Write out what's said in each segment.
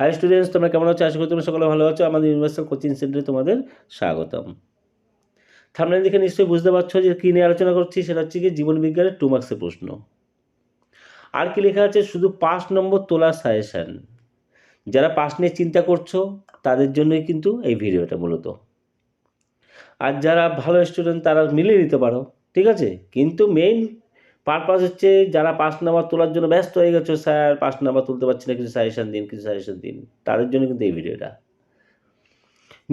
High students তোমরা কেমন আছো? আশা করি তোমরা সকলে ভালো আছো। আমাদের ইউনিভার্সাল কোচিং সেন্টারে তোমাদের স্বাগতম। সামনে দেখে নিশ্চয়ই বুঝতে পারছ যে কী নিয়ে আলোচনা করছি, সেটা হচ্ছে কি জীবনবিজ্ঞানের টু মার্ক্সের প্রশ্ন। আর কি লেখা আছে? শুধু পাঁচ নম্বর তোলার সাজেশান যারা পাস নিয়ে চিন্তা করছ, তাদের জন্যই কিন্তু এই ভিডিওটা মূলত। আর যারা ভালো স্টুডেন্ট তারা মিলিয়ে নিতে পারো। ঠিক আছে? কিন্তু মেইন পারপাস হচ্ছে যারা পাস নাম্বার তোলার জন্য ব্যস্ত হয়ে গেছো, স্যার পাস নাম্বার তুলতে পারছি না, কিছু সাজেশন দিন, কিছু সাজেশন দিন। তাদের জন্য কিন্তু এই ভিডিওটা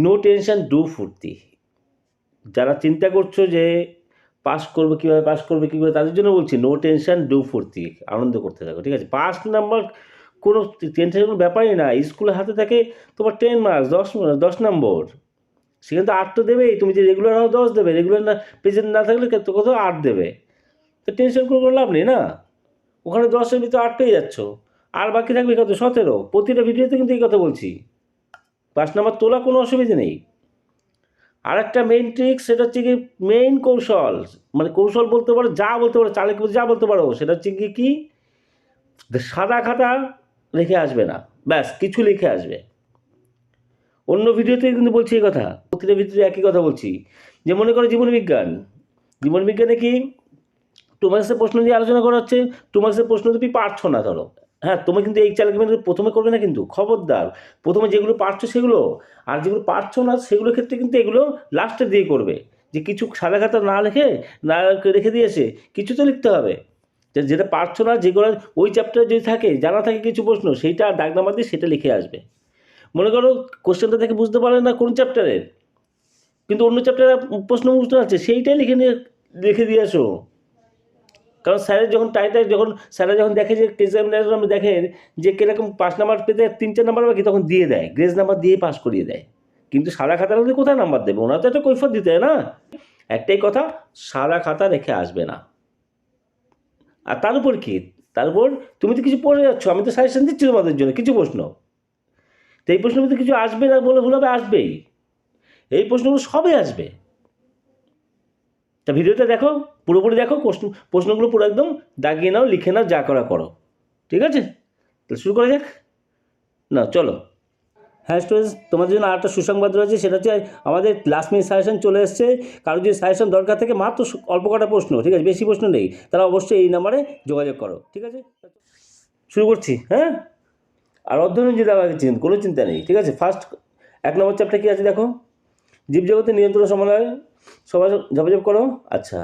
নো টেনশন ডু ফুর্তি। যারা চিন্তা করছ যে পাস করবে কীভাবে পাস করবে কীভাবে, তাদের জন্য বলছি নো টেনশন ডু ফুর্তি। আনন্দ করতে থাকো, ঠিক আছে? পাস নাম্বার কোনো টেনশনের কোনো ব্যাপারই না। স্কুলের হাতে থাকে তোমার টেন মার্কস দশ দশ নম্বর সেখানে তো আট তো দেবেই। তুমি যে রেগুলার হও, দশ দেবে। রেগুলার না প্রেজেন্ট না থাকলে কত আট দেবে। তো টেনশন করে কোনো লাভ নেই না? ওখানে দশের ভিতরে আট পেয়ে যাচ্ছ। আর বাকি থাকবে কত? সতেরো। প্রতিটা ভিডিওতে কিন্তু এই কথা বলছি। পাঁচ নাম্বার, তোলা কোনো অসুবিধা নেই। আর একটা মেইন ট্রিক সেটা হচ্ছে কি মেইন কৌশল। মানে কৌশল বলতে পারো, যা বলতে পারো চালে যা বলতে পারো, সেটা হচ্ছে কি? কি সাদা খাতা লিখে আসবে না। ব্যাস, কিছু লিখে আসবে। অন্য ভিডিওতে কিন্তু বলছি এই কথা। প্রতিটা ভিডিওতে একই কথা বলছি। যে মনে করো জীবনবিজ্ঞান। জীবনবিজ্ঞানে কি? টু মার্ক্সের প্রশ্ন দিয়ে আলোচনা করা হচ্ছে টু মার্ক্সের প্রশ্ন তুমি পারছ না ধরো হ্যাঁ তুমি কিন্তু এই চালকে প্রথমে করবে না কিন্তু, খবরদার, প্রথমে যেগুলো পারছ সেগুলো, আর যেগুলো পারছ না সেগুলোর ক্ষেত্রে কিন্তু এগুলো লাস্টে দিয়ে করবে, যে কিছু সাদা খাতা না লিখে, না রেখে দিয়েছে, কিছু তো লিখতে হবে যেটা পারছ না যেগুলো ওই চ্যাপ্টারে যদি থাকে, জানা থাকে কিছু প্রশ্ন, সেইটা ডাক নাম্বার দিয়ে সেটা লিখে আসবে, মনে করো কোশ্চেনটা থেকে বুঝতে পারলে না কোন চ্যাপ্টারের কিন্তু অন্য চ্যাপ্টারে প্রশ্ন বুঝতে পারছে সেইটাই লিখে নিয়ে, লিখে দিয়ে আসো কারণ স্যারের যখন টাইটাই যখন স্যারেরা যখন দেখে যে এক্সামিনেশন দেখেন যে কীরকম পাঁচ নাম্বার পেতে তিন, চার নাম্বার বাকি তখন দিয়ে দেয় গ্রেজ নাম্বার দিয়ে পাস করিয়ে দেয়। কিন্তু সাদা খাতার মধ্যে কোথায় নাম্বার দেবে? ওনার তো একটা কৈফত দিতে হয় না? একটাই কথা, সাদা খাতা রেখে আসবে না। আর তার উপর কী? তার উপর তুমি তো কিছু পড়ে যাচ্ছ, আমি তো সাজেশন দিচ্ছি তোমাদের জন্য, কিছু প্রশ্ন। তো এই প্রশ্নের মধ্যে কিছু আসবে না বলে ভুল হবে, আসবেই। এই প্রশ্নগুলো সবই আসবে। তা ভিডিওটা দেখো, পুরোপুরি দেখো, প্রশ্ন, প্রশ্নগুলো পুরো একদম দাগিয়ে নাও, লিখে নাও, যা করা করো। ঠিক আছে? তাহলে শুরু করা যাক। না, চলো। হ্যাঁ স্টুডেন্টস তোমাদের জন্য আরেকটা সুসংবাদ রয়েছে, সেটা হচ্ছে আমাদের লাস্ট মিনিট সাজেশন চলে এসছে। কারও যদি সাজেশন দরকার থাকে, মাত্র অল্প কটা প্রশ্ন, ঠিক আছে? বেশি প্রশ্ন নেই। তারা অবশ্যই এই নাম্বারে যোগাযোগ করো, ঠিক আছে? শুরু করছি হ্যাঁ? আর অধ্যয়ন যদি আমাকে কোনো চিন্তা নেই, ঠিক আছে? ফার্স্ট এক নম্বর চ্যাপ্টার কী আছে দেখো? জীবজগতের নিয়ন্ত্রণ সমন্বয়, সবাই ঝপাঝপ করো। আচ্ছা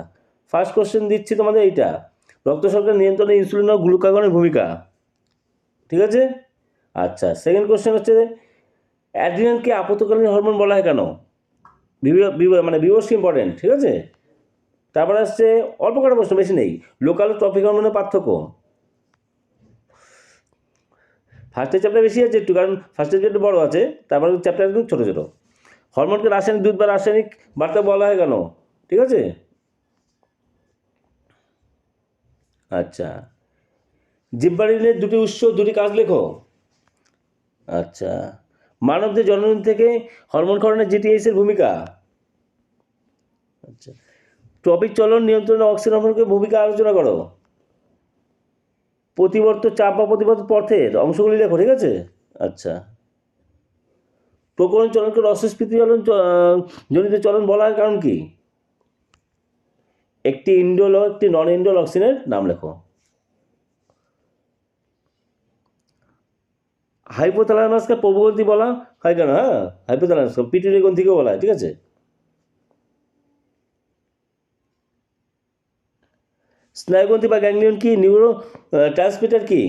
ফার্স্ট কোশ্চেন দিচ্ছি তোমাদের এইটা। রক্ত শর্করা নিয়ন্ত্রণে ইনসুলিন ও গ্লুকাগনের ভূমিকা। ঠিক আছে? আচ্ছা সেকেন্ড কোশ্চেন হচ্ছে অ্যাড্রিনালকে আপতকালীন হরমোন বলা হয় কেন? মানে বিবস ইম্পর্টেন্ট ঠিক আছে? তারপরে আসছে, অল্প কটা প্রশ্ন, বেশি নেই। লোকাল টপিক হরমোনের পার্থক্য। ফার্স্টের চ্যাপ্টার বেশি আছে একটু, কারণ ফার্স্টের চ্যাপ্টার বড় আছে, তারপরে চ্যাপ্টার কিন্তু ছোটো ছোটো। হরমোনকে রাসায়নিক, দুধ বা রাসায়নিক বার্তা বলা হয় কেন? ঠিক আছে? আচ্ছা। জিব্বারিনের দুটি উৎস, দুটি কাজ লেখো। আচ্ছা। মানবদের জন্মদিন থেকে হরমোন ক্ষরণে জিটিএস এর ভূমিকা। আচ্ছা। টপিক চলন নিয়ন্ত্রণে অক্সিজেন হরমোনের ভূমিকা আলোচনা করো। প্রতিবর্ত চাপ বা প্রতিবর্ত পথের অংশগুলি লেখো, ঠিক আছে? আচ্ছা। প্রকরণ চলনকে রসস্ফীতি চলন জনিত চলন বলা হয় কারণ কি? একটি ইন্ডোল, একটি নন ইন্ডোল অক্সিজেনের নাম লেখো। হাইপোথ্যালামাসকে প্রবগ্রন্থি বলা হয় কেন? হ্যাঁ হাইপোথ্যালামাস পিটুরি গ্রন্থিকেও বলা হয়, ঠিক আছে? স্নায়ুগ্রন্থি বা গ্যাংলিয়ন কি? নিউরো ট্রান্সমিটার কি?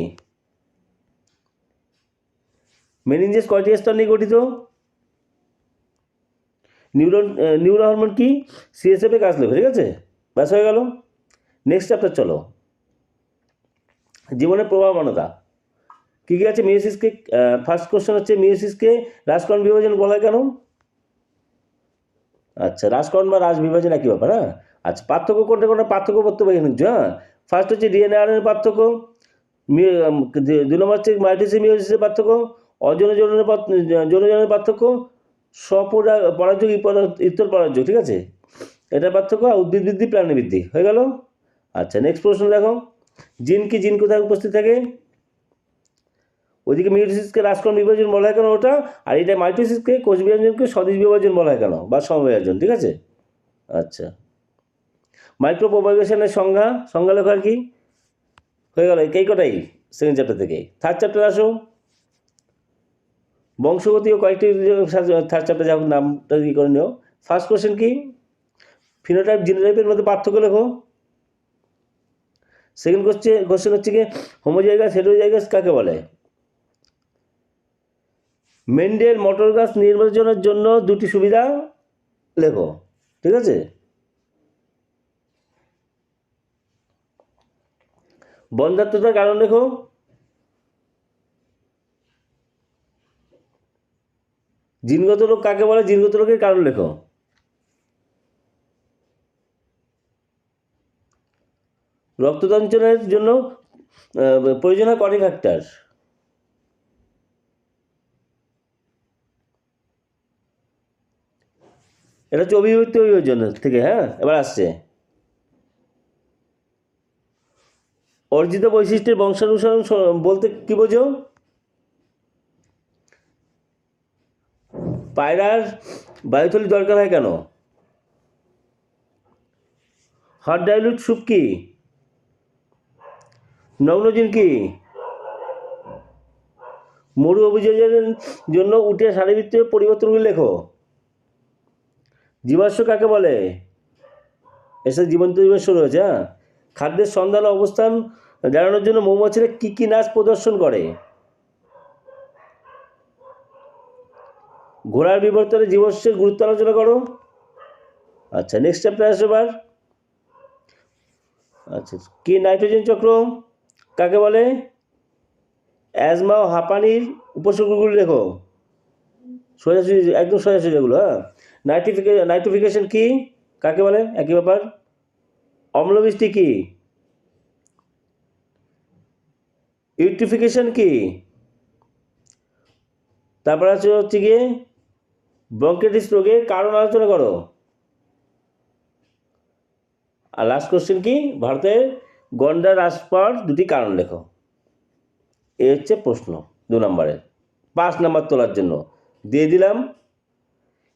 মেনিনজেস কয়টি স্তর নিয়ে গঠিত। নিউরন নিউরো হরমোন কি? সিএসএফ কাজ লেখো ঠিক আছে? ব্যাস হয়ে গেল। নেক্সট চ্যাপ্টার চলো। জীবনের প্রভাবমানতা কী কী আছে মিউসিসকে ফার্স্ট কোশ্চেন হচ্ছে মিউসিসকে রাজকরণ বিভাজন বলা কেন? আচ্ছা রাজকরণ বা রাজ বিভাজন একই ব্যাপার হ্যাঁ? আচ্ছা পার্থক্য কোনটা? কোনটা? পার্থক্য করতে পারি হ্যাঁ? ফার্স্ট হচ্ছে ডিএনএ আর পার্থক্য। দু- নম্বর হচ্ছে মাইটোসিস মিওসিসের পার্থক্য অজন জনের জনজনের পার্থক্য। স্বপরা পরাযোগ ইতর পরাযোগ ঠিক আছে? এটা পার্থক্য আর উদ্ভিদ বৃদ্ধি, প্রাণী বৃদ্ধি, হয়ে গেল? আচ্ছা নেক্সট প্রশ্ন দেখো। জিন কি জিন কোথায় উপস্থিত থাকে? ওইদিকে মিউটোসিসকে রাজকণ বিভাজন বলা হয় কেন ওটা? আর এটা মাইটোসিসকে কোষ বিভাজনকে স্বদেশ বিভাজন বলা হয় কেন? বা সমবিভাজন, ঠিক আছে? আচ্ছা। মাইক্রো প্রোপাগেশনের সংজ্ঞা সংজ্ঞা লেখার কি? হয়ে গেল, এই কটাই সেকেন্ড চ্যাপ্টার থেকে। থার্ড চ্যাপ্টার আসো। বংশগতি ও কয়েকটি থার্ড চ্যাপ্টার যা নামটা ই করে নিও। ফার্স্ট কোশ্চেন কি? ফিনোটাইপ জিনোটাইপের মধ্যে পার্থক্য লেখো। সেকেন্ড কোশ্চেন কোশ্চেন হচ্ছে কি? হোমোজাইগাস হেটারোজাইগাস কাকে বলে? মেন্ডেল মটর গাছ নির্বাচনের জন্য দুটি সুবিধা লেখো, ঠিক আছে? বন্ধাত্মতার কারণ লেখো। জিনগত রোগ কাকে বলে? জিনগত রোগের কারণ লেখো। রক্ততঞ্চনের জন্য প্রয়োজন হয় কটি ফ্যাক্টর এটা হচ্ছে অভিব্যক্তি অভিযোজন থেকে হ্যাঁ? এবার আসছে। অর্জিত বৈশিষ্ট্যের বংশানুসরণ বলতে কি বোঝো? পায়রার বায়ুথলি দরকার হয় কেন? হট ডাইলুট স্যুপ কি? নগ্নজিন কি? মরু অভিযোজনের জন্য উঠে শারীরবৃত্তীয় পরিবর্তনগুলি লেখো। জীবাশ্ম কাকে বলে? এসে জীবন্ত জীবন শুরু হয়েছে হ্যাঁ? খাদ্যের সন্ধান অবস্থান জানানোর জন্য মৌমাছিরা কী কী নাচ প্রদর্শন করে? ঘোড়ার বিবর্তনে জীবস্বের গুরুত্ব আলোচনা করো। আচ্ছা নেক্সট চ্যাপ্টার আসো এবার। আচ্ছা কি নাইট্রোজেন চক্র? কাকে বলে? অ্যাজমা ও হাঁপানির উপসর্গগুলি লেখো। সোজাসুজি, একদম সোজাসুজি এগুলো হ্যাঁ? নাইট্রিফিকে নাইট্রিফিকেশন কি? কাকে বলে? একই ব্যাপার। অম্লবৃষ্টি কি? ইউট্রিফিকেশন কি? তারপর আছে হচ্ছে গিয়ে ব্রঙ্কেটিস রোগের কারণ আলোচনা করো। আর লাস্ট কোশ্চেন কি? ভারতের গন্ডা হ্রাস পাওয়ার দুটি কারণ লেখো। এই হচ্ছে প্রশ্ন দু নম্বরের পাঁচ নাম্বার তোলার জন্য। দিয়ে দিলাম।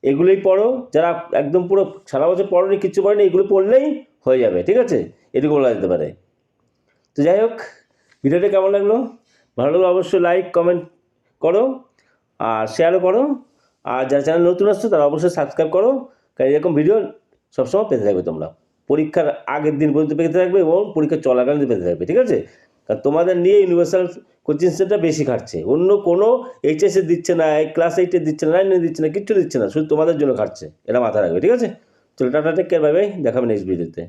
এগুলোই পড়ো। যারা একদম পুরো সারা বছর পড়োনি, কিচ্ছু পড়েনি, এগুলো পড়লেই হয়ে যাবে, ঠিক আছে? এটুকু বলা যেতে পারে। তো যাই হোক, ভিডিওটা কেমন লাগল? ভালো লাগল অবশ্যই লাইক কমেন্ট করো, আর শেয়ারও করো। আর যারা চ্যানেল নতুন আসছো, তারা অবশ্যই সাবস্ক্রাইব করো। কারণ এরকম ভিডিও সবসময় পেতে থাকবে তোমরা। পরীক্ষার আগের দিন পর্যন্ত পেতে থাকবে এবং পরীক্ষা চলাকালীন পেতে থাকবে, ঠিক আছে? কারণ তোমাদের নিয়ে ইউনিভার্সাল কোচিং সেন্টার বেশি খাটছে। অন্য কোনো এইচএসে দিচ্ছে না ক্লাস এইটে দিচ্ছে না নাইনে দিচ্ছে না, কিচ্ছু দিচ্ছে না। শুধু তোমাদের জন্য খাটছে। এটা মাথায় রাখবে, ঠিক আছে? চলো tata take care bye bye দেখাবে নেক্সট ভিডিওতে